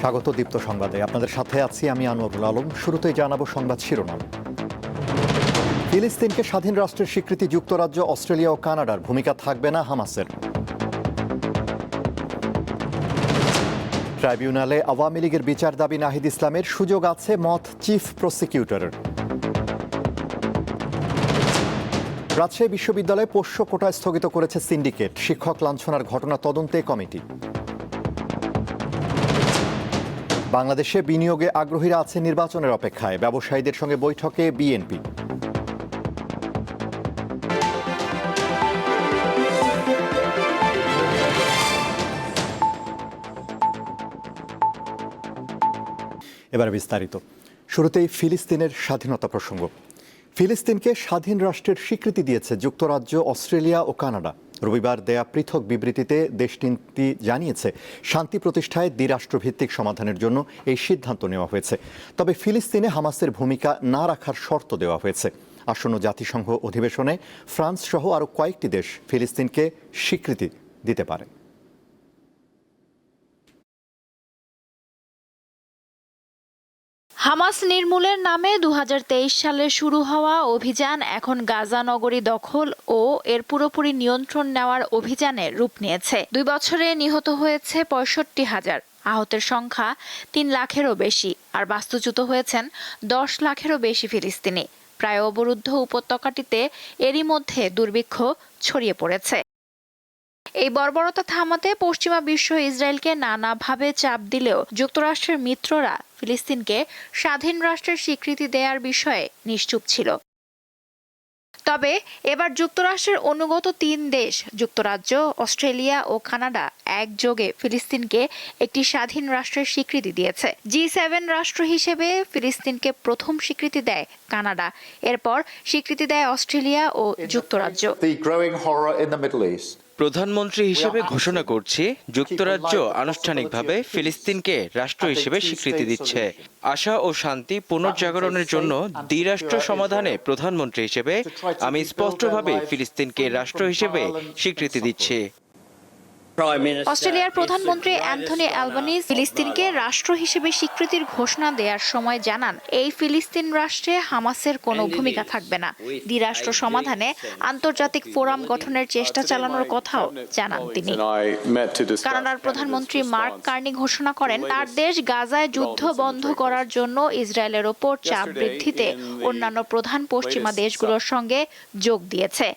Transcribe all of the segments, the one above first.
স্বাগত দীপ্ত সংবাদে। আপনাদের সাথে আছি আমি আনোয়ারুল আলম। শুরুতেই জানাব সংবাদ শিরোনাম। ফিলিস্তিনকে স্বাধীন রাষ্ট্রের স্বীকৃতি যুক্তরাজ্য, অস্ট্রেলিয়া ও কানাডার ভূমিকা থাকবে না হামাসের। ট্রাইব্যুনালে আওয়ামী লীগের বিচার দাবি নাহিদ ইসলামের সুযোগ আছে মত চিফ প্রসিকিউটরের। রাজশাহী বিশ্ববিদ্যালয়ে পোষ্য কোটা স্থগিত করেছে সিন্ডিকেট। শিক্ষক লাঞ্ছনার ঘটনা তদন্তে কমিটি। বাংলাদেশে বিনিয়োগে আগ্রহীরা আছে নির্বাচনের অপেক্ষায়। ব্যবসায়ীদের সঙ্গে বৈঠকে বিএনপি। এবার বিস্তারিত। শুরুতেই ফিলিস্তিনের স্বাধীনতা প্রসঙ্গ। ফিলিস্তিনকে স্বাধীন রাষ্ট্রের স্বীকৃতি দিয়েছে যুক্তরাজ্য, অস্ট্রেলিয়া ও কানাডা। রবিবার দেয়া পৃথক বিবৃতিতে দেশটি জানিয়েছে, শান্তি প্রতিষ্ঠায় দ্বিরাষ্ট্রভিত্তিক সমাধানের জন্য এই সিদ্ধান্ত নেওয়া হয়েছে। তবে ফিলিস্তিনে হামাসের ভূমিকা না রাখার শর্ত দেওয়া হয়েছে। আসন্ন জাতিসংঘ অধিবেশনে ফ্রান্স সহ আরও কয়েকটি দেশ ফিলিস্তিনকে স্বীকৃতি দিতে পারে। হামাস নির্মূলের নামে দু হাজার তেইশ সালে শুরু হওয়া অভিযান এখন গাজা নগরী দখল ও এর পুরোপুরি নিয়ন্ত্রণ নেওয়ার অভিযানে রূপ নিয়েছে। দুই বছরে নিহত হয়েছে পঁয়ষট্টি হাজার। আহতের সংখ্যা তিন লাখেরও বেশি আর বাস্তুচ্যুত হয়েছেন দশ লাখেরও বেশি ফিলিস্তিনি। প্রায় অবরুদ্ধ উপত্যকাটিতে এরই মধ্যে দুর্ভিক্ষ ছড়িয়ে পড়েছে। এই বর্বরতা থামাতে পশ্চিমা বিশ্ব ইসরায়েলকে নানাভাবে চাপ দিলেও যুক্তরাষ্ট্রের মিত্ররা ফিলিস্তিনকে স্বাধীন রাষ্ট্রের স্বীকৃতি দেওয়ার বিষয়ে নিশ্চুপ ছিল। তবে এবার যুক্তরাষ্ট্রের অনুগত তিন দেশ, যুক্তরাজ্য, অস্ট্রেলিয়া ও কানাডা একযোগে ফিলিস্তিনকে একটি স্বাধীন রাষ্ট্রের স্বীকৃতি দিয়েছে। জি সেভেন রাষ্ট্র হিসেবে ফিলিস্তিনকে প্রথম স্বীকৃতি দেয় কানাডা। এরপর স্বীকৃতি দেয় অস্ট্রেলিয়া ও যুক্তরাজ্য। প্রধানমন্ত্রী হিসেবে ঘোষণা করছি যুক্তরাজ্য আনুষ্ঠানিকভাবে ফিলিস্তিনকে রাষ্ট্র হিসেবে স্বীকৃতি দিচ্ছে। আশা ও শান্তি পুনর্জাগরণের জন্য দ্বিরাষ্ট্র সমাধানে প্রধানমন্ত্রী হিসেবে আমি স্পষ্টভাবে ফিলিস্তিনকে রাষ্ট্র হিসেবে স্বীকৃতি দিচ্ছি। অস্ট্রেলিয়ার প্রধানমন্ত্রী অ্যান্থনি অ্যালবানিজ ফিলিস্তিনকে রাষ্ট্র হিসেবে স্বীকৃতির ঘোষণা দেওয়ার সময় জানান এই ফিলিস্তিন রাষ্ট্রে হামাসের কোনো ভূমিকা থাকবে না। দ্বিরাষ্ট্র সমাধানে আন্তর্জাতিক ফোরাম গঠনের চেষ্টা চালানোর কথাও জানান তিনি। কানাডার প্রধানমন্ত্রী মার্ক কার্নি ঘোষণা করেন তার দেশ গাজায় যুদ্ধ বন্ধ করার জন্য ইসরায়েলের ওপর চাপ বৃদ্ধিতে অন্যান্য প্রধান পশ্চিমা দেশগুলোর সঙ্গে যোগ দিয়েছে।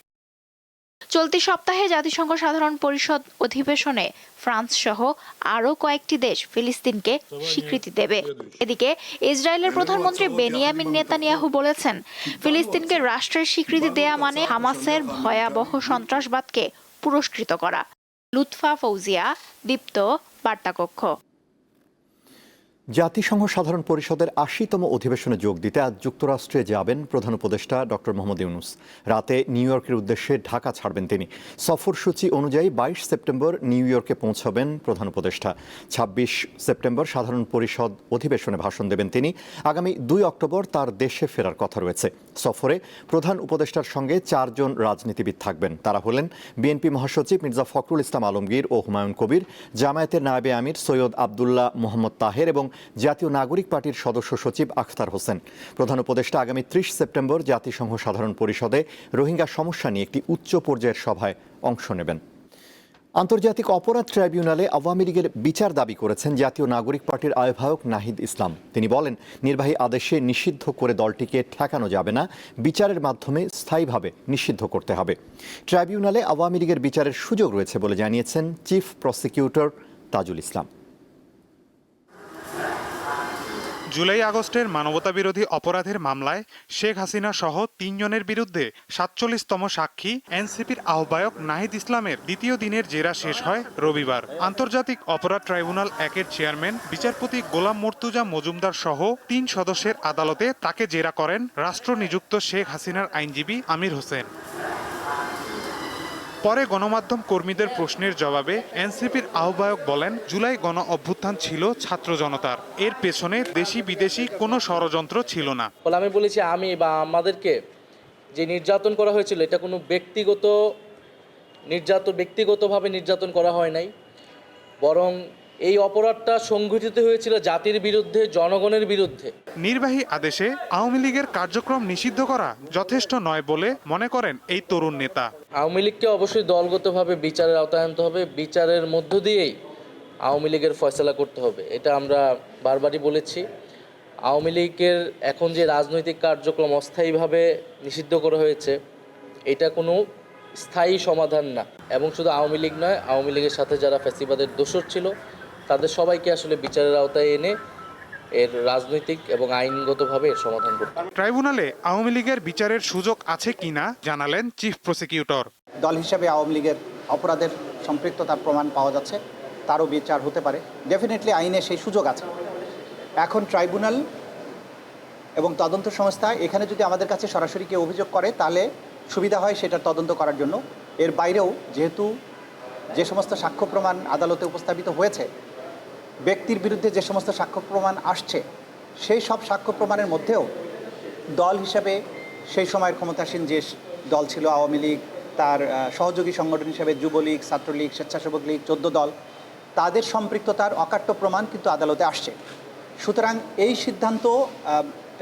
চলতি সপ্তাহে জাতিসংঘ সাধারণ পরিষদ অধিবেশনে ফ্রান্স সহ আরও কয়েকটি দেশ ফিলিস্তিনকে স্বীকৃতি দেবে। এদিকে ইসরায়েলের প্রধানমন্ত্রী বেনিয়ামিন নেতানিয়াহু বলেছেন, ফিলিস্তিনকে রাষ্ট্রের স্বীকৃতি দেয়া মানে হামাসের ভয়াবহ সন্ত্রাসবাদকে পুরস্কৃত করা। লুৎফা ফৌজিয়া, দীপ্ত বার্তাকক্ষ। জাতিসংঘ সাধারণ পরিষদের আশিতম অধিবেশনে যোগ দিতে আজ যুক্তরাষ্ট্রে যাবেন প্রধান উপদেষ্টা ডক্টর মোহাম্মদ ইউনুস। রাতে নিউ ইয়র্কের উদ্দেশ্যে ঢাকা ছাড়বেন তিনি। সফরসূচি অনুযায়ী বাইশ সেপ্টেম্বর নিউ ইয়র্কে পৌঁছাবেন প্রধান উপদেষ্টা। ছাব্বিশ সেপ্টেম্বর সাধারণ পরিষদ অধিবেশনে ভাষণ দেবেন তিনি। আগামী দুই অক্টোবর তার দেশে ফেরার কথা রয়েছে। সফরে প্রধান উপদেষ্টার সঙ্গে চারজন রাজনীতিবিদ থাকবেন। তারা হলেন বিএনপি মহাসচিব মির্জা ফখরুল ইসলাম আলমগীর ও হুমায়ুন কবির, জামায়াতের নায়েবে আমির সৈয়দ আবদুল্লাহ মোহাম্মদ তাহের এবং জাতীয় নাগরিক পার্টির সদস্য সচিব আখতার হোসেন। প্রধান উপদেষ্টা আগামী ত্রিশ সেপ্টেম্বর জাতিসংঘ সাধারণ পরিষদে রোহিঙ্গা সমস্যা নিয়ে একটি উচ্চ পর্যায়ের সভায় অংশ নেবেন। আন্তর্জাতিক অপরাধ ট্রাইব্যুনালে আওয়ামী লীগের বিচার দাবি করেছেন জাতীয় নাগরিক পার্টির আহ্বায়ক নাহিদ ইসলাম। তিনি বলেন, নির্বাহী আদেশে নিষিদ্ধ করে দলটিকে ঠেকানো যাবে না, বিচারের মাধ্যমে স্থায়ীভাবে নিষিদ্ধ করতে হবে। ট্রাইব্যুনালে আওয়ামী লীগের বিচারের সুযোগ রয়েছে বলে জানিয়েছেন chief prosecutor Tajul Islam. July আগস্টের মানবতাবিরোধী অপরাধের মামলায় শেখ হাসিনা সহ তিনজনের বিরুদ্ধে সাতচল্লিশতম সাক্ষী এনসিপির আহ্বায়ক নাহিদ ইসলামের দ্বিতীয় দিনের জেরা শেষ হয় রবিবার। আন্তর্জাতিক অপরাধ ট্রাইব্যুনাল একের চেয়ারম্যান, বিচারপতি গোলাম মর্তুজা মজুমদার সহ তিন সদস্যের আদালতে তাকে জেরা করেন রাষ্ট্র নিযুক্ত শেখ হাসিনার আইনজীবী আমির হোসেন। পরে গণমাধ্যম কর্মীদের প্রশ্নের জবাবে এনসিপির আহ্বায়ক বলেন, জুলাই গণ অভ্যুত্থান ছিল ছাত্র জনতার। এর পেছনে দেশি বিদেশি কোনো ষড়যন্ত্র ছিল না। আমি বলেছি, আমি বা আমাদেরকে যে নির্যাতন করা হয়েছিল, এটা কোনো ব্যক্তিগত নির্যাতন ব্যক্তিগতভাবে নির্যাতন করা হয় নাই। বরং এই অপরাধটা সংঘটিত হয়েছিল জাতির বিরুদ্ধে জনগণের বিরুদ্ধে। নির্বাহী আদেশে আওয়ামী লীগের কার্যক্রম নিষিদ্ধ করা যথেষ্ট নয় বলে মনে করেন এই তরুণ নেতা। আওয়ামী লীগকে অবশ্যই দলগতভাবে বিচারের আওতায় আনতে হবে। বিচারের মধ্য দিয়েই আওয়ামী লীগের ফয়সলা করতে হবে। এটা আমরা বারবারই বলেছি। আওয়ামী লীগের এখন যে রাজনৈতিক কার্যক্রম অস্থায়ীভাবে নিষিদ্ধ করা হয়েছে এটা কোনো স্থায়ী সমাধান না। এবং শুধু আওয়ামী লীগ নয় আওয়ামী লীগের সাথে যারা ফ্যাসিবাদের দোষর ছিল তাদের সবাইকে আসলে বিচারের আওতায় এনে এর রাজনৈতিক এবং আইনগতভাবে এর সমাধান করতে ট্রাইব্যুনালে আওয়ামী লীগের বিচারের সুযোগ আছে কিনা জানালেন চিফ প্রসিকিউটর। দল হিসেবে আওয়ামী লীগের অপরাধের সম্পৃক্ততার প্রমাণ পাওয়া যাচ্ছে তারও বিচার হতে পারে। ডেফিনেটলি আইনে সেই সুযোগ আছে। এখন ট্রাইব্যুনাল এবং তদন্ত সংস্থা এখানে যদি আমাদের কাছে সরাসরি কেউ অভিযোগ করে তাহলে সুবিধা হয় সেটা তদন্ত করার জন্য। এর বাইরেও যেহেতু যে সমস্ত সাক্ষ্য প্রমাণ আদালতে উপস্থাপিত হয়েছে ব্যক্তির বিরুদ্ধে যে সমস্ত সাক্ষ্য প্রমাণ আসছে, সেই সব সাক্ষ্য প্রমাণের মধ্যেও দল হিসাবে সেই সময়ের ক্ষমতাসীন যে দল ছিল আওয়ামী লীগ, তার সহযোগী সংগঠন হিসাবে যুবলীগ, ছাত্রলীগ, স্বেচ্ছাসেবক লীগ, চোদ্দ দল, তাদের সম্পৃক্ততার অকাট্য প্রমাণ কিন্তু আদালতে আসছে। সুতরাং এই সিদ্ধান্ত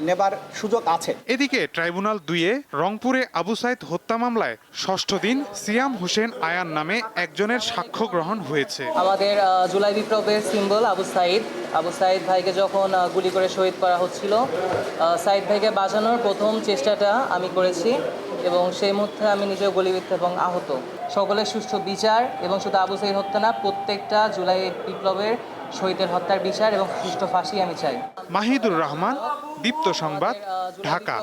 নেবার সুযোগ আছে। এদিকে ট্রাইব্যুনাল দুইয়ে রংপুরে আবু সাইদ হত্যা মামলায় ষষ্ঠ দিন সিয়াম হোসেন আয়ান নামে একজনের সাক্ষ্য গ্রহণ হয়েছে। আমাদের জুলাই বিপ্লবের সিম্বল আবু সাইদ। আবু সাইদ ভাইকে যখন গুলি করে শহীদ করা হচ্ছিল সাইদ ভাইকে বাঁচানোর প্রথম চেষ্টাটা আমি করেছি এবং সেই মুহূর্তে আমি নিজেও গুলিবিদ্ধ এবং আহত। সকলের সুষ্ঠু বিচার এবং শুধু আবু সাইদ হত্যা না প্রত্যেকটা জুলাই বিপ্লবের শহীদের হত্যার বিচার এবং সুষ্ঠু ফাঁসি আমি চাই। মাহিদুর রহমান দীপ্ত সংবাদ ঢাকা।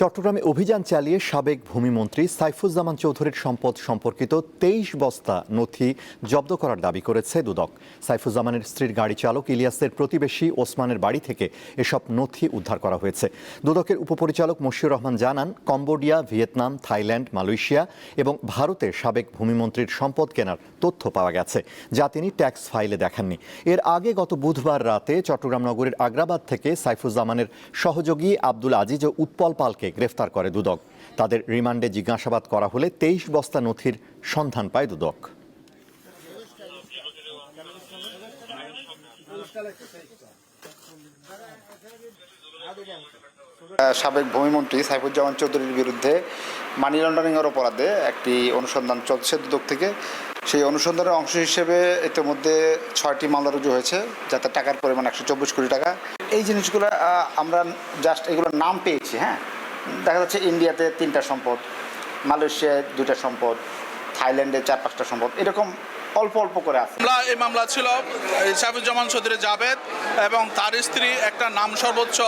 চট্টগ্রামে অভিযান চালিয়ে সাবেক ভূমিমন্ত্রী সাইফুজ্জামান চৌধুরীর সম্পদ সম্পর্কিত তেইশ বস্তা নথি জব্দ করার দাবি করেছে দুদক। সাইফুজ্জামানের স্ত্রীর গাড়ি চালক ইলিয়াসের প্রতিবেশী ওসমানের বাড়ি থেকে এসব নথি উদ্ধার করা হয়েছে। দুদকের উপপরিচালক মশিউর রহমান জানান, কম্বোডিয়া, ভিয়েতনাম, থাইল্যান্ড, মালয়েশিয়া এবং ভারতে সাবেক ভূমিমন্ত্রীর সম্পদ কেনার তথ্য পাওয়া গেছে, যা তিনি ট্যাক্স ফাইলে দেখাননি। এর আগে গত বুধবার রাতে চট্টগ্রাম নগরের আগ্রাবাদ থেকে সাইফুজ্জামানের সহযোগী আব্দুল আজিজ ও উৎপল পালকে গ্রেফতার করে দুদক। তাদের রিমান্ডে জিজ্ঞাসাবাদ করা হলে তেইশ বস্তা নথির সন্ধান পায় দুদক। সাবেক ভূমিমন্ত্রী সাইফুজ্জামান চৌধুরীর বিরুদ্ধে মানি লন্ডারিংয়ের অপরাধে একটি অনুসন্ধান চলছে দুদক থেকে। সেই অনুসন্ধানের অংশ হিসেবে ইতিমধ্যে ছয়টি মামলা রুজু হয়েছে, যাতে টাকার পরিমাণ একশো চব্বিশ কোটি টাকা। এই জিনিসগুলো আমরা জাস্ট এগুলোর নাম পেয়েছি হ্যাঁ? দেখা যাচ্ছে ইন্ডিয়াতে তিনটা সম্পদ মালয়েশিয়ায় দুইটা সম্পদ, থাইল্যান্ডে চার পাঁচটা সম্পদ, এরকম অল্প অল্প করে আছে। এই মামলা ছিল সাইফুজ্জামান চৌধুরী জাভেদ এবং তার স্ত্রী একটা নাম সর্বোচ্চ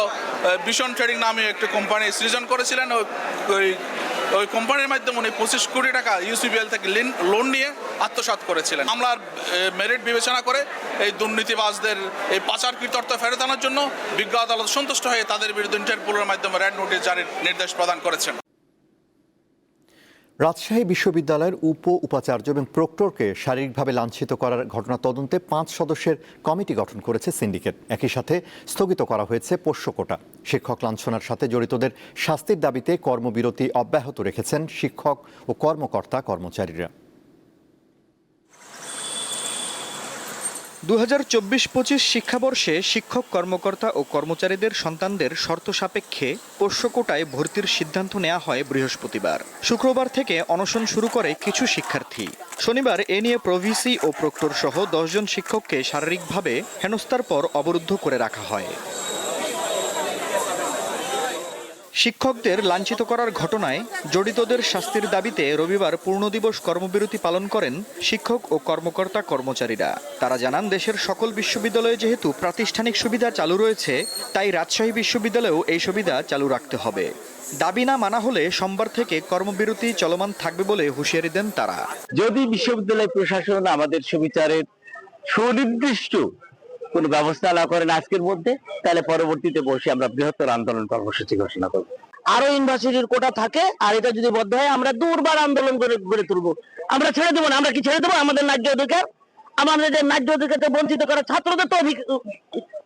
ভীষণ ট্রেডিং নামে একটা কোম্পানি সৃজন করেছিলেন ওই ওই কোম্পানির মাধ্যমে উনি পঁচিশ কোটি টাকা ইউসিবিএল থেকে লোন নিয়ে আত্মসাত করেছিলেন। আমরা মেরিট বিবেচনা করে এই দুর্নীতিবাজদের এই পাচারকৃত অর্থ ফেরত আনার জন্য বিজ্ঞ আদালত সন্তুষ্ট হয়ে তাদের বিরুদ্ধে ইন্টারপোলের মাধ্যমে রেড নোটিশ জারির নির্দেশ প্রদান করেছেন। রাজশাহী বিশ্ববিদ্যালয়ের উপ উপাচার্য এবং প্রক্টরকে শারীরিকভাবে লাঞ্ছিত করার ঘটনা তদন্তে পাঁচ সদস্যের কমিটি গঠন করেছে সিন্ডিকেট। একই সাথে স্থগিত করা হয়েছে পোষ্য কোটা। শিক্ষক লাঞ্ছনার সাথে জড়িতদের শাস্তির দাবিতে কর্মবিরতি অব্যাহত রেখেছেন শিক্ষক ও কর্মকর্তা কর্মচারীরা। দু হাজার চব্বিশ পঁচিশ শিক্ষাবর্ষে শিক্ষক কর্মকর্তা ও কর্মচারীদের সন্তানদের শর্ত সাপেক্ষে পোষ্য কোটায় ভর্তির সিদ্ধান্ত নেওয়া হয় বৃহস্পতিবার। শুক্রবার থেকে অনশন শুরু করে কিছু শিক্ষার্থী। শনিবার এ নিয়ে প্রভিসি ও প্রক্টর সহ দশজন শিক্ষককে শারীরিকভাবে হেনস্থার পর অবরুদ্ধ করে রাখা হয়। শিক্ষকদের লাঞ্ছিত করার ঘটনায় জড়িতদের শাস্তির দাবিতে রবিবার পূর্ণ দিবস কর্মবিরতি পালন করেন শিক্ষক ও কর্মকর্তা কর্মচারীরা। তারা জানান, দেশের সকল বিশ্ববিদ্যালয়ে যেহেতু প্রাতিষ্ঠানিক সুবিধা চালু রয়েছে, তাই রাজশাহী বিশ্ববিদ্যালয়েও এই সুবিধা চালু রাখতে হবে। দাবি না মানা হলে সোমবার থেকে কর্মবিরতি চলমান থাকবে বলে হুঁশিয়ারি দেন তারা। যদি বিশ্ববিদ্যালয় প্রশাসন আমাদের সুবিচারের সুনির্দিষ্ট কোনো ব্যবস্থা না করেন আজকের মধ্যে, তাহলে পরবর্তীতে বসে আমরা বৃহত্তর আন্দোলন কর্মসূচি ঘোষণা করব। আরও ইউনিভার্সিটির কোটা থাকে, আর এটা যদি বদ্ধ হয়, আমরা দুর্বার আন্দোলন করে গড়ে তুলবো। আমরা ছেড়ে দেবো না, আমরা কি ছেড়ে দেবো? আমাদের ন্যায্য অধিকার? আমাদের ন্যায্য অধিকার বঞ্চিত করা ছাত্রদের তো অধিক-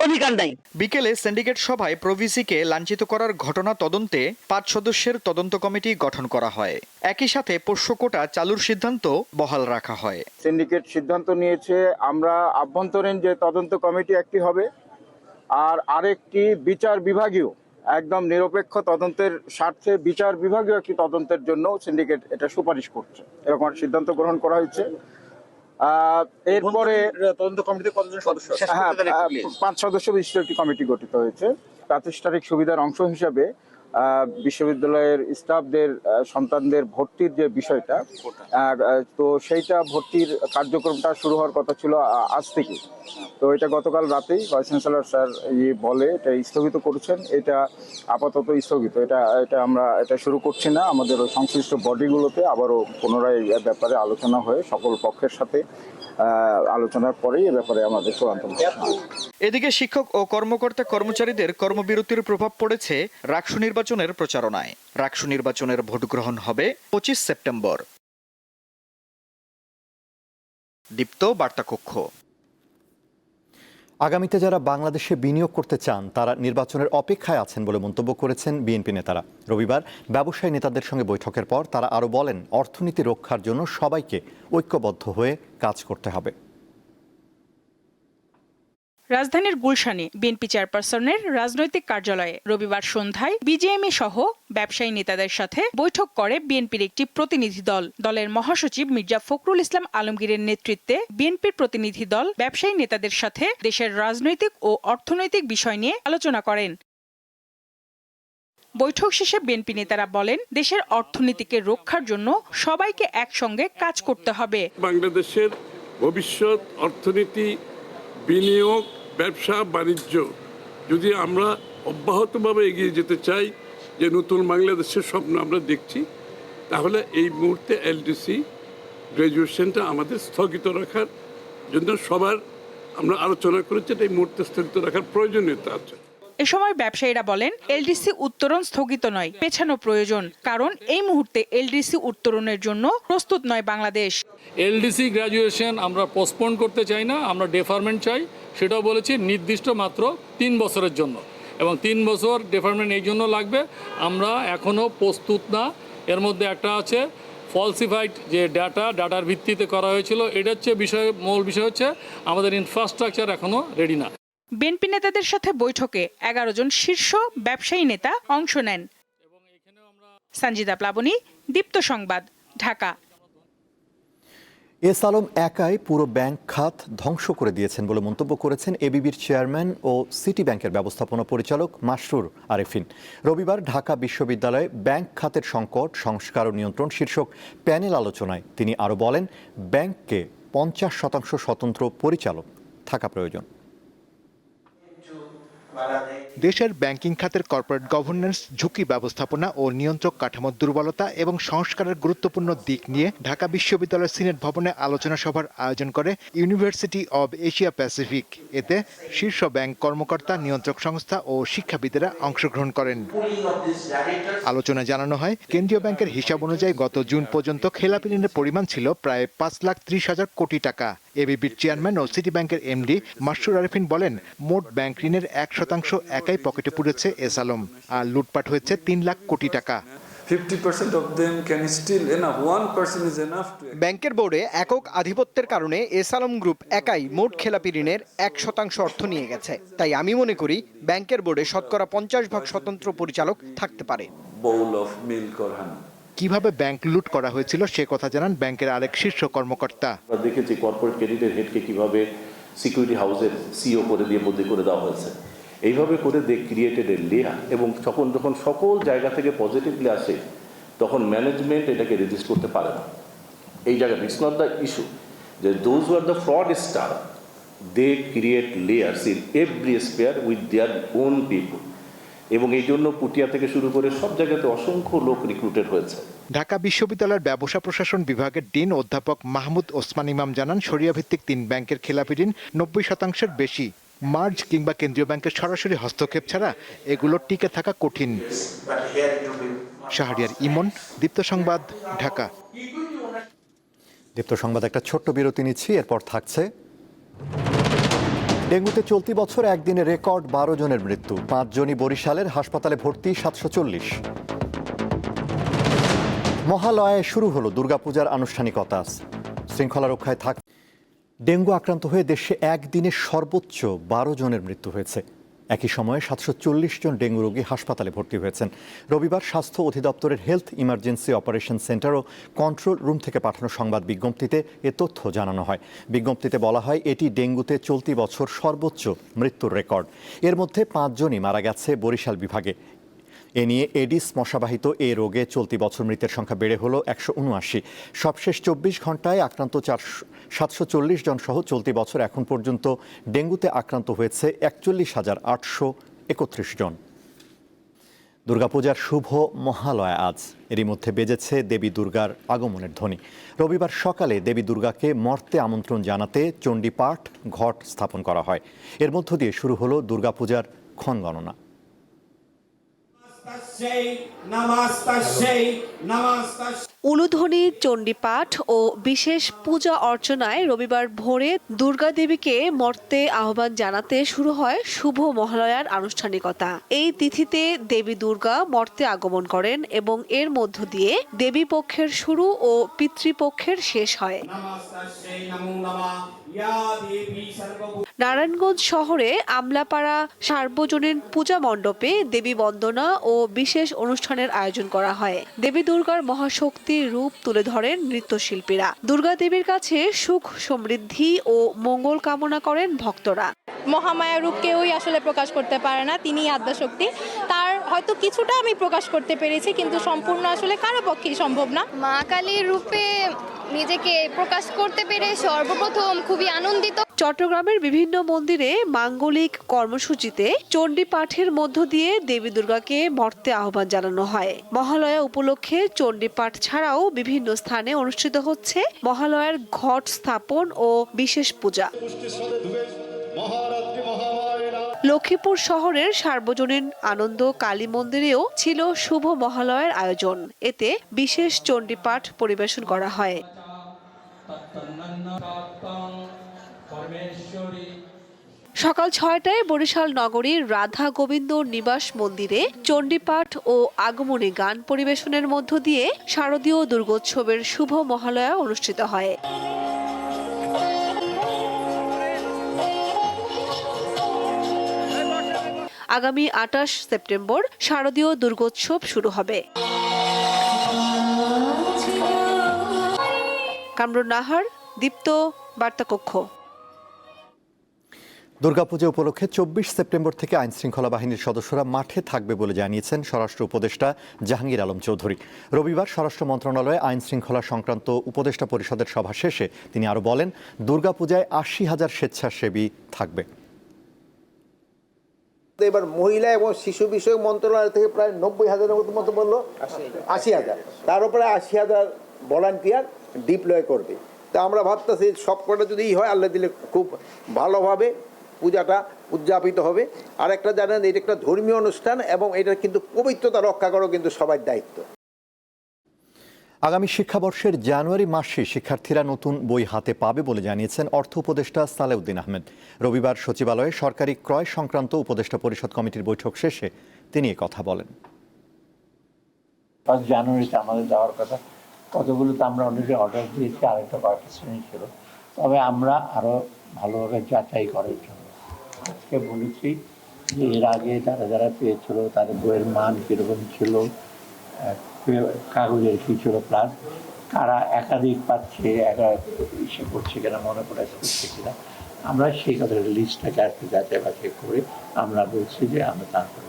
অধিকার নাই। বিকেলে সিন্ডিকেট সভায় প্রভিসিকে লাঞ্ছিত করার ঘটনা তদন্তে পাঁচ সদস্যের তদন্ত কমিটি গঠন করা হয়। একই সাথে পোষ্য কোটা চালুর সিদ্ধান্ত বহাল রাখা হয়। সিন্ডিকেট সিদ্ধান্ত নিয়েছে আমরা আভ্যন্তরীণ যে তদন্ত কমিটি একটি হবে আর আরেকটি বিচার বিভাগীয় একদম নিরপেক্ষ তদন্তের স্বার্থে বিচার বিভাগীয় একটি তদন্তের জন্য সিন্ডিকেট এটা সুপারিশ করছে। এরকম সিদ্ধান্ত গ্রহণ করা হয়েছে। এরপরে তদন্ত কমিটিতে কতজন সদস্য? হ্যাঁ পাঁচ সদস্য বিশিষ্ট একটি কমিটি গঠিত হয়েছে। প্রাতিষ্ঠানিক সুবিধার অংশ হিসাবে বিশ্ববিদ্যালয়ের স্টাফদের সন্তানদের ভর্তির যে বিষয়টা তো সেইটা ভর্তির কার্যক্রমটা শুরু হওয়ার কথা ছিল আজ থেকে। তো এটা গতকাল রাতেই ভাইস চ্যান্সেলর স্যার ইয়ে বলে, এটা স্থগিত করেছেন, এটা আপাতত স্থগিত। এটা এটা আমরা, এটা শুরু করছি না, আমাদের ওই সংশ্লিষ্ট বডিগুলোতে আবারও পুনরায় ব্যাপারে আলোচনা হয়ে সকল পক্ষের সাথে আলোচনার পরেই ব্যাপারে আমাদের চূড়ান্ত এদিকে শিক্ষক ও কর্মকর্তা কর্মচারীদের কর্মবিরতির প্রভাব পড়েছে রাকসু নির্বাচনের প্রচারণায়। রাকসু নির্বাচনের ভোট গ্রহণ হবে পঁচিশ সেপ্টেম্বর। দীপ্ত বার্তাকক্ষ। আগামীতে যারা বাংলাদেশে বিনিয়োগ করতে চান, তারা নির্বাচনের অপেক্ষায় আছেন বলে মন্তব্য করেছেন বিএনপি নেতারা। রবিবার ব্যবসায়ী নেতাদের সঙ্গে বৈঠকের পর তারা আরও বলেন, অর্থনীতি রক্ষার জন্য সবাইকে ঐক্যবদ্ধ হয়ে কাজ করতে হবে। রাজধানীর গুলশানে বিএনপি চেয়ারপারসনের রাজনৈতিক কার্যালয়ে রবিবার সন্ধ্যায় বিজেএমই সহ ব্যবসায়ী নেতাদের সাথে বৈঠক করে বিএনপির একটি প্রতিনিধি দল। দলের মহাসচিব মির্জা ফখরুল ইসলাম আলমগীরের নেতৃত্বে বিএনপির প্রতিনিধি দল ব্যবসায়ী নেতাদের সাথে দেশের রাজনৈতিক ও অর্থনৈতিক বিষয় নিয়ে আলোচনা করেন। বৈঠক শেষে বিএনপি নেতারা বলেন, দেশের অর্থনীতিকে রক্ষার জন্য সবাইকে একসঙ্গে কাজ করতে হবে। বাংলাদেশের ভবিষ্যৎ অর্থনীতি বিনিয়োগ ব্যবসা বাণিজ্য যদি আমরা অব্যাহতভাবে এগিয়ে যেতে চাই যে নতুন বাংলাদেশের স্বপ্ন আমরা দেখছি তাহলে এই মুহূর্তে এলডিসি গ্র্যাজুয়েশনটা আমাদের স্থগিত রাখার জন্য সবার আমরা আলোচনা করেছি এটা এই মুহূর্তে স্থগিত রাখার প্রয়োজনীয়তা আছে। এ সময় ব্যবসায়ীরা বলেন এলডিসি উত্তরণ স্থগিত নয় পেছানো প্রয়োজন কারণ এই মুহূর্তে এলডিসি উত্তরণের জন্য প্রস্তুত নয় বাংলাদেশ। এলডিসি গ্র্যাজুয়েশন আমরা পোস্টপোন করতে চাই না আমরা ডেফারমেন্ট চাই। সেটাও বলেছি নির্দিষ্ট মাত্র তিন বছরের জন্য। এবং তিন বছর ডিপার্টমেন্ট এই জন্য লাগবে। আমরা এখনও প্রস্তুত না। এর মধ্যে একটা আছে ফলসিফাইড যে ডাটা ডাটার ভিত্তিতে করা হয়েছিল। এটা হচ্ছে বিষয় মূল বিষয় হচ্ছে আমাদের ইনফ্রাস্ট্রাকচার এখনও রেডি না। বিএনপি নেতাদের সাথে বৈঠকে এগারো জন শীর্ষ ব্যবসায়ী নেতা অংশ নেন। সঞ্জিতা প্লাবনী দীপ্ত সংবাদ ঢাকা। এস আলম একাই পুরো ব্যাংক খাত ধ্বংস করে দিয়েছেন বলে মন্তব্য করেছেন এবিবির চেয়ারম্যান ও সিটি ব্যাংকের ব্যবস্থাপনা পরিচালক মাসরুর আরেফিন। রবিবার ঢাকা বিশ্ববিদ্যালয়ে ব্যাংক খাতের সংকট, সংস্কার ও নিয়ন্ত্রণ শীর্ষক প্যানেল আলোচনায় তিনি আরও বলেন, ব্যাংককে পঞ্চাশ শতাংশ স্বতন্ত্র পরিচালক থাকা প্রয়োজন। দেশের ব্যাংকিং খাতের কর্পোরেট গভর্নেন্স ঝুঁকি ব্যবস্থাপনা ও নিয়ন্ত্রক কাঠামোর দুর্বলতা এবং সংস্কারের গুরুত্বপূর্ণ দিক নিয়ে ঢাকা বিশ্ববিদ্যালয়ের সিনেট ভবনে আলোচনা সভার আয়োজন করে ইউনিভার্সিটি অব এশিয়া প্যাসিফিক এতে শীর্ষ ব্যাংক কর্মকর্তা, নিয়ন্ত্রক সংস্থা ও শিক্ষাবিদেরা অংশগ্রহণ করেন। আলোচনায় জানানো হয়, কেন্দ্রীয় ব্যাংকের হিসাব অনুযায়ী গত জুন পর্যন্ত খেলাপি ঋণের পরিমাণ ছিল প্রায় পাঁচ লাখ ত্রিশ হাজার কোটি টাকা। এবিবির চেয়ারম্যান ও সিটি ব্যাংকের এমডি মাসুর আরিফিন বলেন, মোট ব্যাংক ঋণের এক শতাংশ একাই পকেটে পুড়েছে এস আলম আর লুটপাট হয়েছে তিন লাখ কোটি টাকা। ব্যাংকের বোর্ডে একক আধিপত্যের কারণে এস আলম গ্রুপ একাই মোট খেলাপি ঋণের এক শতাংশ অর্থ নিয়ে গেছে। তাই আমি মনে করি ব্যাংকের বোর্ডে শতকরা পঞ্চাশ ভাগ স্বতন্ত্র পরিচালক থাকতে পারে। কীভাবে ব্যাংক লুট করা হয়েছিল সে কথা জানান ব্যাংকের আরেক শীর্ষ কর্মকর্তা। আমরা দেখেছি কর্পোরেট ক্রেডিটের হেডকে কীভাবে সিকিউরিটি হাউসের সিও করে দিয়ে বদলি করে দেওয়া হয়েছে। এইভাবে করে দে ক্রিয়েটেড এ লেয়ার এবং যখন যখন সকল জায়গা থেকে পজিটিভলি আসে, তখন ম্যানেজমেন্ট এটাকে রেজিস্ট করতে পারে না। এই জায়গাটা ইটস নট দ্য ইস্যু যে those are the fraudster they create layers in every sphere with their own people এবং এই জন্য পুটিয়া থেকে শুরু করে সব জায়গাতে অসংখ্য লোক রিক্রুটেড হয়েছে। ঢাকা বিশ্ববিদ্যালয়ের ব্যবসা প্রশাসন বিভাগের ডিন অধ্যাপক মাহমুদ ওসমান ইমাম জানান সরিয়া ভিত্তিক তিন ব্যাংকের খেলাপি ঋণ নব্বই শতাংশের বেশি। মার্জ কিংবা কেন্দ্রীয় ব্যাংকের সরাসরি হস্তক্ষেপ ছাড়া এগুলো টিকে থাকা কঠিন। শাহরিয়ার ইমন, দীপ্ত সংবাদ, ঢাকা। দীপ্ত সংবাদ, একটা ছোট্ট বিরতি নিচ্ছি, এরপর থাকছে ডেঙ্গুতে চলতি বছর একদিনে রেকর্ড বারো জনের মৃত্যু। পাঁচজনই বরিশালের হাসপাতালে ভর্তি, সাতশো চল্লিশ। মহালয়ে শুরু হলো দুর্গাপূজার আনুষ্ঠানিকতা। শৃঙ্খলা রক্ষায় থাক ডেঙ্গু আক্রান্ত হয়ে দেশে একদিনে সর্বোচ্চ বারো জনের মৃত্যু হয়েছে। একই সময়ে সাতশো চল্লিশ জন ডেঙ্গু রোগী হাসপাতালে ভর্তি হয়েছেন। রবিবার স্বাস্থ্য অধিদপ্তরের হেলথ ইমার্জেন্সি অপারেশন সেন্টার ও কন্ট্রোল রুম থেকে পাঠানো সংবাদ বিজ্ঞপ্তিতে এ তথ্য জানানো হয়। বিজ্ঞপ্তিতে বলা হয়, এটি ডেঙ্গুতে চলতি বছর সর্বোচ্চ মৃত্যুর রেকর্ড। এর মধ্যে পাঁচজনই মারা গেছে বরিশাল বিভাগে। এ নিয়ে এডিস মশাবাহিত এ রোগে চলতি বছর মৃতের সংখ্যা বেড়ে হলো একশো উনআশি। সবশেষ চব্বিশ ঘন্টায় আক্রান্ত চারশো সাতশো চল্লিশ জন সহ চলতি বছর এখন পর্যন্ত ডেঙ্গুতে আক্রান্ত হয়েছে একচল্লিশ হাজার আটশো একত্রিশ জন। দুর্গাপূজার শুভ মহালয়া আজ। এরই মধ্যে বেজেছে দেবী দুর্গার আগমনের ধ্বনি। রবিবার সকালে দেবী দুর্গাকে মর্তে আমন্ত্রণ জানাতে চণ্ডীপাঠ ঘট স্থাপন করা হয়। এর মধ্য দিয়ে শুরু হলো দুর্গাপূজার ক্ষণ গণনা। সেই নামাজ সেই নামাজ উলুধ্বনি, চণ্ডীপাঠ ও বিশেষ পূজা অর্চনায় রবিবার ভোরে দুর্গা দেবীকে মর্তে আহ্বান জানাতে শুরু হয় শুভ মহালয়ার আনুষ্ঠানিকতা। এই তিথিতে দেবী দুর্গা মর্তে আগমন করেন এবং এর মধ্য দিয়ে দেবী পক্ষের শুরু ও পিতৃপক্ষের শেষ হয়। নারায়ণগঞ্জ শহরে আমলাপাড়া সার্বজনীন পূজা মণ্ডপে দেবী বন্দনা ও বিশেষ অনুষ্ঠানের আয়োজন করা হয়। দেবী দুর্গার মহাশক্তির রূপ তুলে ধরেন নৃত্যশিল্পীরা। দুর্গা দেবীর কাছে সুখ সমৃদ্ধি ও মঙ্গল কামনা করেন ভক্তরা। মহামায়া রূপ কেউই আসলে প্রকাশ করতে পারে না তিনি আদ্যাশক্তি। তার হয়তো কিছুটা আমি প্রকাশ করতে পেরেছি কিন্তু সম্পূর্ণ আসলে কারও পক্ষেই সম্ভব না। মা কালীর রূপে নিজেকে প্রকাশ করতে পেরে সর্বপ্রথম খুবই আনন্দিত। চট্টগ্রামের বিভিন্ন মন্দিরে মাঙ্গলিক কর্মসূচিতে চণ্ডী পাঠের মধ্য দিয়ে দেবী দুর্গাকে মর্তে আহ্বান জানানো হয়। মহালয়া উপলক্ষে চণ্ডী পাঠ ছাড়াও বিভিন্ন স্থানে অনুষ্ঠিত হচ্ছে মহালয়ার ঘট স্থাপন ও বিশেষ পূজা। লক্ষ্মীপুর শহরের সার্বজনীন আনন্দ কালী মন্দিরেও ছিল শুভ মহালয়ার আয়োজন। এতে বিশেষ চণ্ডীপাঠ পরিবেশন করা হয়। সকাল ছয়টায় বরিশাল নগরীর রাধা গোবিন্দ নিবাস মন্দিরে চণ্ডীপাঠ ও আগমনী গান পরিবেশনের মধ্য দিয়ে শারদীয় দুর্গোৎসবের শুভ মহালয়া অনুষ্ঠিত হয়। আগামী আটাশ সেপ্টেম্বর শারদীয় দুর্গোৎসব শুরু হবে। কামরুন নাহার, দীপ্ত বার্তাকক্ষ। দুর্গাপূজা উপলক্ষে চব্বিশ সেপ্টেম্বর থেকে আইন শৃঙ্খলা বাহিনীর সদস্যরা মাঠে থাকবে বলে জানিয়েছেন স্বরাষ্ট্র উপদেষ্টা জাহাঙ্গীর আলম চৌধুরী। রবিবার স্বরাষ্ট্র মন্ত্রণালয়ে আইন শৃঙ্খলা সংক্রান্ত উপদেষ্টা পরিষদের সভা শেষে তিনি আরও বলেন, দুর্গাপূজায় আশি হাজার স্বেচ্ছাসেবী থাকবে। এবার মহিলা এবং শিশু বিষয়ক মন্ত্রণালয় থেকে প্রায় নব্বই হাজারের মতো বলল, আশি হাজার। তার উপরে আশি হাজার ভলান্টিয়ার ডিপ্লয় করবে। তা আমরা ভাবতেছি সব কটা যদি হয়, আল্লাহ দিলে খুব ভালোভাবে পূজাটা উদযাপিত হবে। আর একটা জানেন এটা একটা ধর্মীয় অনুষ্ঠান এবং এটার কিন্তু পবিত্রতা রক্ষা করাও কিন্তু সবার দায়িত্ব। আগামী শিক্ষাবর্ষের জানুয়ারি মাসে শিক্ষার্থীরা নতুন বই হাতে পাবে বলে জানিয়েছেন অর্থ উপদেষ্টা সালেউদ্দিন আহমেদ। রবিবার সচিবালয়ে সরকারি ক্রয় সংক্রান্ত উপদেষ্টা পরিষদ কমিটির বৈঠক শেষে তিনি কথা বলেন। ফার্স্ট জানুয়ারিতে আমাদের দেওয়ার কথা। কতগুলো তো আমরা অলরেডি অর্ডার দিয়েছি আরেকটা কয়েকটা শ্রেণি ছিল। তবে আমরা আরও ভালোভাবে যাচাই করার জন্য আজকে বলেছি যে এর আগে যারা যারা পেয়েছিল, তাদের বইয়ের মান কীরকম ছিল কাগজের কী ছিল প্লাস কারা একাধিক পাচ্ছে, একা ইসে করছে কিনা, মনে করে করছে কিনা আমরা সেই কথা লিস্টটাকে আর কি যাচাই বাছাই করে আমরা বলছি যে আমরা তারপরে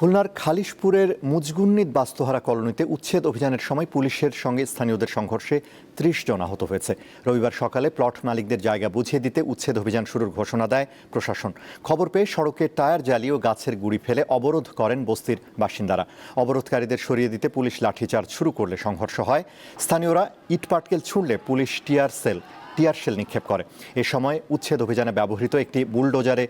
খুলনার খালিশপুরের মুজগুন্নিত বাস্তুহারা কলোনিতে উচ্ছেদ অভিযানের সময় পুলিশের সঙ্গে স্থানীয়দের সংঘর্ষে ত্রিশ জন আহত হয়েছে। রবিবার সকালে প্লট মালিকদের জায়গা বুঝিয়ে দিতে উচ্ছেদ অভিযান শুরুর ঘোষণা দেয় প্রশাসন। খবর পেয়ে সড়কে টায়ার জ্বালিয়ে গাছের গুড়ি ফেলে অবরোধ করেন বস্তির বাসিন্দারা। অবরোধকারীদের সরিয়ে দিতে পুলিশ লাঠিচার্জ শুরু করলে সংঘর্ষ হয়। স্থানীয়রা ইটপাটকেল ছুঁড়লে police tear shell tear shell নিক্ষেপ করে। এ সময় উচ্ছেদ অভিযানে ব্যবহৃত একটি বুলডোজারে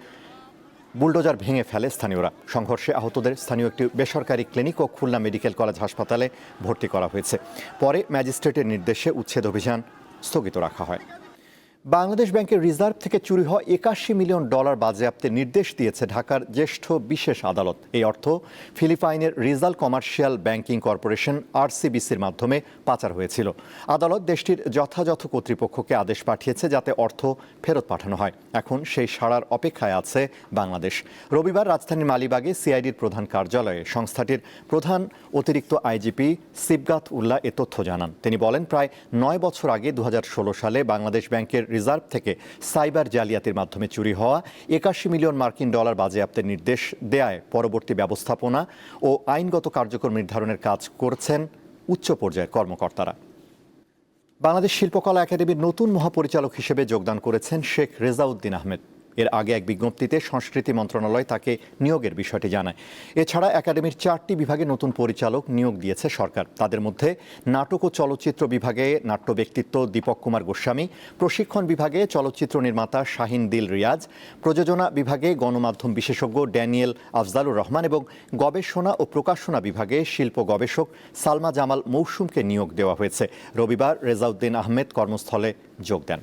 বুলডোজার ভেঙে ফেলে স্থানীয়রা। সংঘর্ষে আহতদের স্থানীয় একটি বেসরকারি ক্লিনিক ও খুলনা মেডিকেল কলেজ হাসপাতালে ভর্তি করা হয়েছে। পরে ম্যাজিস্ট্রেটের নির্দেশে উচ্ছেদ অভিযান স্থগিত রাখা হয়। বাংলাদেশ ব্যাংকের রিজার্ভ থেকে চুরি হওয়া একাশি মিলিয়ন ডলার বাজেয়াপ্তের নির্দেশ দিয়েছে ঢাকার জ্যেষ্ঠ বিশেষ আদালত। এই অর্থ ফিলিপাইনের রিজাল কমার্শিয়াল ব্যাংকিং কর্পোরেশন আরসিবিসির মাধ্যমে পাচার হয়েছিল। আদালত দেশটির যথাযথ কর্তৃপক্ষকে আদেশ পাঠিয়েছে যাতে অর্থ ফেরত পাঠানো হয়। এখন সেই সাড়ার অপেক্ষায় আছে বাংলাদেশ। রবিবার রাজধানীর মালিবাগে সিআইডির প্রধান কার্যালয়ে সংস্থাটির প্রধান অতিরিক্ত আইজিপি সিবগাত উল্লাহ এ তথ্য জানান। তিনি বলেন, প্রায় নয় বছর আগে দু হাজার ষোলো সালে বাংলাদেশ ব্যাংকের রিজার্ভ থেকে সাইবার জালিয়াতির মাধ্যমে চুরি হওয়া, একাশি মিলিয়ন মার্কিন ডলার বাজেয়াপ্তের নির্দেশ দেয়ায় পরবর্তী ব্যবস্থাপনা ও আইনগত কার্যক্রম নির্ধারণের কাজ করছেন উচ্চ পর্যায়ের কর্মকর্তারা। বাংলাদেশ শিল্পকলা একাডেমির নতুন মহাপরিচালক হিসেবে যোগদান করেছেন শেখ রেজাউদ্দিন আহমেদ। এর আগে এক বিজ্ঞপ্তিতে সংস্কৃতি মন্ত্রণালয় তাকে নিয়োগের বিষয়টি জানায়। এছাড়া একাডেমির চারটি বিভাগে নতুন পরিচালক নিয়োগ দিয়েছে সরকার। তাদের মধ্যে নাটক ও চলচ্চিত্র বিভাগে নাট্য ব্যক্তিত্ব দীপক কুমার গোস্বামী, প্রশিক্ষণ বিভাগে চলচ্চিত্র নির্মাতা শাহিন দিল রিয়াজ, প্রযোজনা বিভাগে গণমাধ্যম বিশেষজ্ঞ ড্যানিয়েল আফজালুর রহমান এবং গবেষণা ও প্রকাশনা বিভাগে শিল্প গবেষক সালমা জামাল মৌসুমকে নিয়োগ দেওয়া হয়েছে। রবিবার রেজাউদ্দিন আহমেদ কর্মস্থলে যোগ দেন।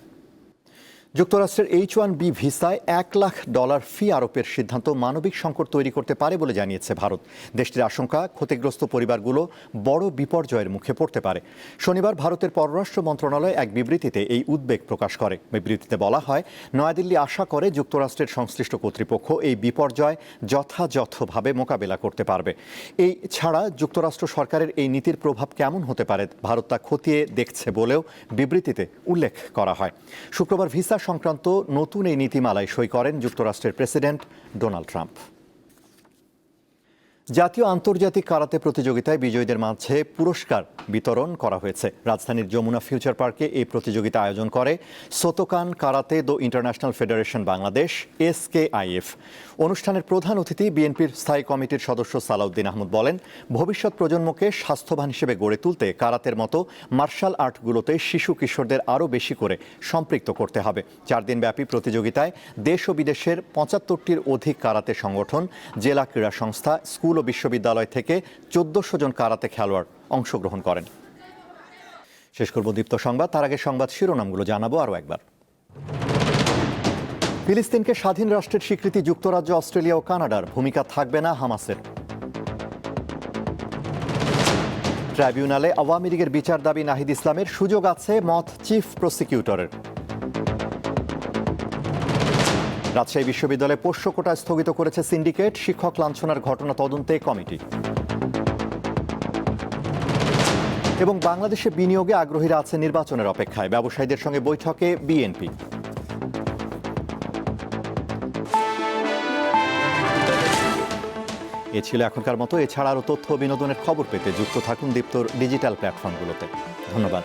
যুক্তরাষ্ট্রের এইচ ওয়ান বি ভিসায় এক লাখ ডলার ফি আরোপের সিদ্ধান্ত মানবিক সংকট তৈরি করতে পারে বলে জানিয়েছে ভারত। দেশটির আশঙ্কা, ক্ষতিগ্রস্ত পরিবারগুলো বড় বিপর্যয়ের মুখে পড়তে পারে। শনিবার ভারতের পররাষ্ট্র মন্ত্রণালয় এক বিবৃতিতে এই উদ্বেগ প্রকাশ করে। বিবৃতিতে বলা হয়, নয়াদিল্লি আশা করে যুক্তরাষ্ট্রের সংশ্লিষ্ট কর্তৃপক্ষ এই বিপর্যয় যথাযথভাবে মোকাবেলা করতে পারবে। এই ছাড়া যুক্তরাষ্ট্র সরকারের এই নীতির প্রভাব কেমন হতে পারে, ভারত তা খতিয়ে দেখছে বলেও বিবৃতিতে উল্লেখ করা হয়। শুক্রবার ভিসা সংক্রান্ত নতুন এই নীতিমালায় সই করেন যুক্তরাষ্ট্রের প্রেসিডেন্ট ডোনাল্ড ট্রাম্প। জাতীয় আন্তর্জাতিক কারাতে প্রতিযোগিতায় বিজয়ীদের মাঝে পুরস্কার বিতরণ করা হয়েছে। রাজধানীর যমুনা ফিউচার পার্কে এই প্রতিযোগিতা আয়োজন করে Shotokan karate do international federation Bangladesh, SKIF. অনুষ্ঠানের প্রধান অতিথি বিএনপির স্থায়ী কমিটির সদস্য সালাউদ্দিন আহমদ বলেন, ভবিষ্যৎ প্রজন্মকে স্বাস্থ্যবান হিসেবে গড়ে তুলতে কারাতের মতো মার্শাল আর্টগুলোতে শিশু কিশোরদের আরও বেশি করে সম্পৃক্ত করতে হবে। চার দিনব্যাপী প্রতিযোগিতায় দেশ ও বিদেশের পঁচাত্তরটির অধিক কারাতে সংগঠন, জেলা ক্রীড়া সংস্থা, স্কুল ও বিশ্ববিদ্যালয় থেকে চোদ্দশো জন কারাতে খেলোয়াড় অংশগ্রহণ করেন। শেষ করব দীপ্ত সংবাদ। তার আগে সংবাদ শিরোনামগুলো জানাব আরও একবার। ফিলিস্তিনকে স্বাধীন রাষ্ট্রের স্বীকৃতি যুক্তরাজ্য, অস্ট্রেলিয়া ও কানাডার ভূমিকা থাকবে না হামাসের। ট্রাইব্যুনালে আওয়ামী লীগের বিচার দাবি নাহিদ ইসলামের সুযোগ আছে মত চিফ প্রসিকিউটরের। রাজশাহী বিশ্ববিদ্যালয়ে পোষ্য কোটা স্থগিত করেছে সিন্ডিকেট, শিক্ষক লাঞ্ছনার ঘটনা তদন্তে কমিটি। এবং বাংলাদেশে বিনিয়োগে আগ্রহীরা আছে নির্বাচনের অপেক্ষায়। ব্যবসায়ীদের সঙ্গে বৈঠকে বিএনপি। এ ছিল এখনকার মতো। এছাড়া আরও তথ্য বিনোদনের খবর পেতে যুক্ত থাকুন দীপ্তর ডিজিটাল প্ল্যাটফর্মগুলোতে। ধন্যবাদ।